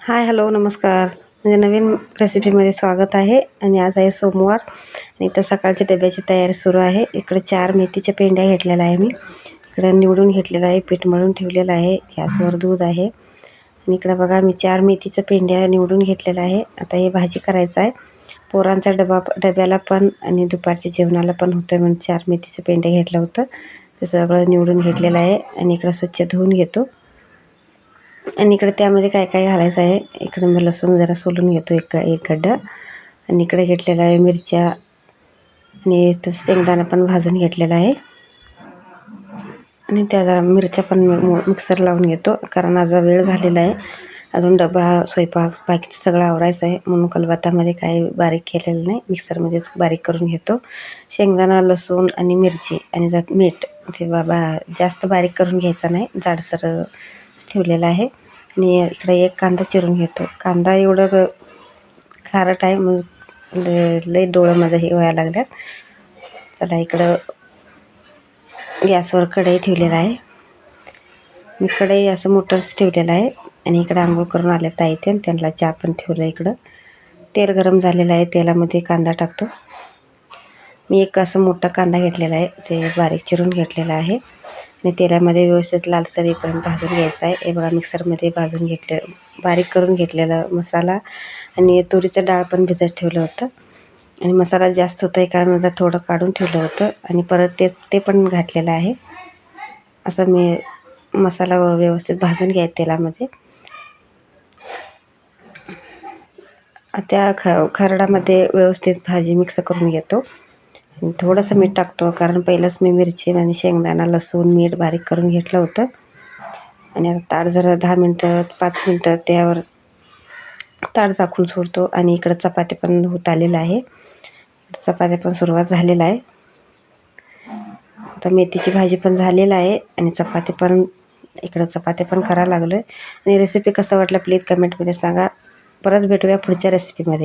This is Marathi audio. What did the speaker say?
हाय हॅलो नमस्कार. म्हणजे नवीन रेसिपीमध्ये स्वागत आहे आणि आज आहे सोमवार आणि इथं सकाळच्या डब्याची तयारी सुरू आहे. इकडे चार मेथीच्या पेंड्या घेतलेल्या आहे मी. इकडे निवडून घेतलेलं आहे पीठ मळून ठेवलेलं आहे गॅसवर दूध आहे. आणि इकडे बघा मी चार मेथीच्या पेंड्या निवडून घेतलेल्या आहे. आता हे भाजी करायचं आहे. पोरांचा डबा डब्याला पण आणि दुपारच्या जेवणाला पण होतं म्हणून चार मेथीचं पेंड्या घेतलं होतं. ते सगळं निवडून घेतलेलं आहे आणि इकडं स्वच्छ धुवून घेतो. आणि इकडे त्यामध्ये काय काय घालायचं आहे? इकडे मी लसूण जरा सोलून घेतो एक एक गड्डा आणि इकडे घेतलेला आहे मिरच्या. आणि तसं शेंगदाणा पण भाजून घेतलेला आहे. आणि त्या जरा मिरच्या पण मिक्सर लावून घेतो कारण आज वेळ झालेला आहे. अजून डबा स्वयंपाक बाकीचं सगळं आवरायचं आहे. म्हणून कलबातामध्ये काय बारीक केलेलं नाही. मिक्सरमध्येच बारीक करून घेतो. शेंगदाणा लसूण आणि मिरची आणि जात मीठ. ते बाबा जास्त बारीक करून घ्यायचा नाही. जाडसर ठेवलेला आहे. आणि इकडे एक कांदा चिरून घेतो. कांदा एवढं खारट आहे मग लई डोळं माझं हे व्हायला लागल्यात. चला इकडं गॅसवर कढई ठेवलेला आहे. मी कढई असं मोटर्स ठेवलेलं आहे. आणि इकडं आंघोळ करून आले ताई ते त्यांना चहा पण ठेवलं इकडं. तेल गरम झालेलं आहे तेलामध्ये कांदा टाकतो. मी एक असं मोठा कांदा घेतलेला आहे ते बारीक चिरून घेतलेला आहे. आणि तेलामध्ये व्यवस्थित लालसर येईपर्यंत भाजून घ्यायचा आहे. हे बघा मिक्सरमध्ये भाजून घेतले बारीक करून घेतलेला मसाला. आणि तुरीचं डाळ पण भिजत ठेवलं होतं. आणि मसाला जास्त होतं आहे कारण थोडं काढून ठेवलं होतं. आणि परत ते ते पण घातलेलं आहे. असं मी मसाला व्यवस्थित भाजून घ्याय तेलामध्ये. त्या ख खरडामध्ये व्यवस्थित भाजी मिक्स करून घेतो. थोडंसं मीठ टाकतो कारण पहिलंच मी मिरची आणि शेंगदाणा लसूण मीठ बारीक करून घेतलं होतं. आणि आता ताट जरा दहा मिनटं पाच मिनटं त्यावर ताट झाकून सोडतो. आणि इकडं चपाती पण होत आलेलं आहे. चपात्या पण सुरुवात झालेला आहे. आता मेथीची भाजी पण झालेलं आहे आणि चपाती पण इकडं चपात्या पण करायला लागलो आहे आणि रेसिपी कसं वाटलं प्लीज कमेंटमध्ये सांगा. परत भेटूया पुढच्या रेसिपीमध्ये